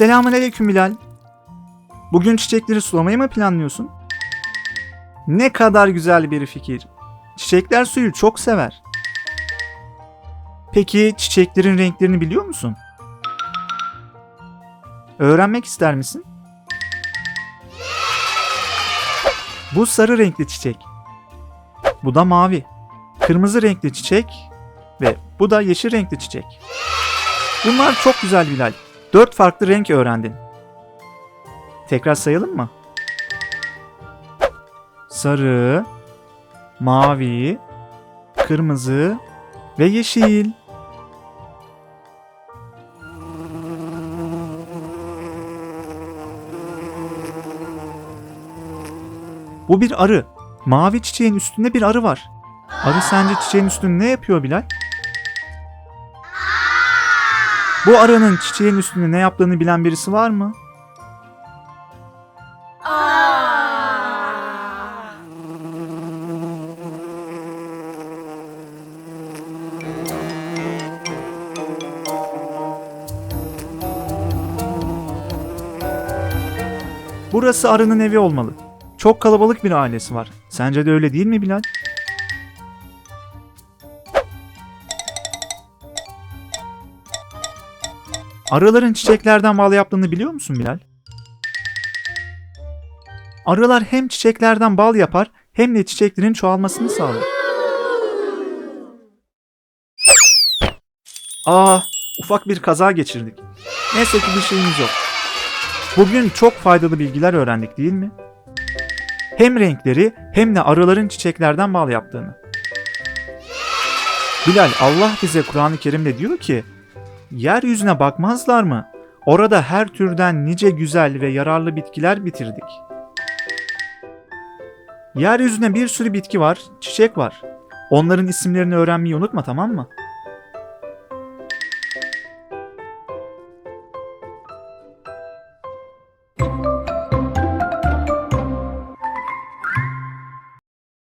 Selamünaleyküm Bilal. Bugün çiçekleri sulamayı mı planlıyorsun? Ne kadar güzel bir fikir. Çiçekler suyu çok sever. Peki çiçeklerin renklerini biliyor musun? Öğrenmek ister misin? Bu sarı renkli çiçek. Bu da mavi. Kırmızı renkli çiçek ve bu da yeşil renkli çiçek. Bunlar çok güzel Bilal. Dört farklı renk öğrendin. Tekrar sayalım mı? Sarı, mavi, kırmızı ve yeşil. Bu bir arı. Mavi çiçeğin üstünde bir arı var. Arı sence çiçeğin üstünde ne yapıyor Bilal? Bu arının çiçeğin üstünde ne yaptığını bilen birisi var mı? Burası arının evi olmalı. Çok kalabalık bir ailesi var. Sence de öyle değil mi Bilal? Arıların çiçeklerden bal yaptığını biliyor musun Bilal? Arılar hem çiçeklerden bal yapar hem de çiçeklerin çoğalmasını sağlar. Aa, ufak bir kaza geçirdik. Neyse ki bir şeyimiz yok. Bugün çok faydalı bilgiler öğrendik değil mi? Hem renkleri hem de arıların çiçeklerden bal yaptığını. Bilal Allah bize Kur'an-ı Kerim'de diyor ki Yeryüzüne bakmazlar mı? Orada her türden nice güzel ve yararlı bitkiler bitirdik. Yeryüzüne bir sürü bitki var, çiçek var. Onların isimlerini öğrenmeyi unutma tamam mı?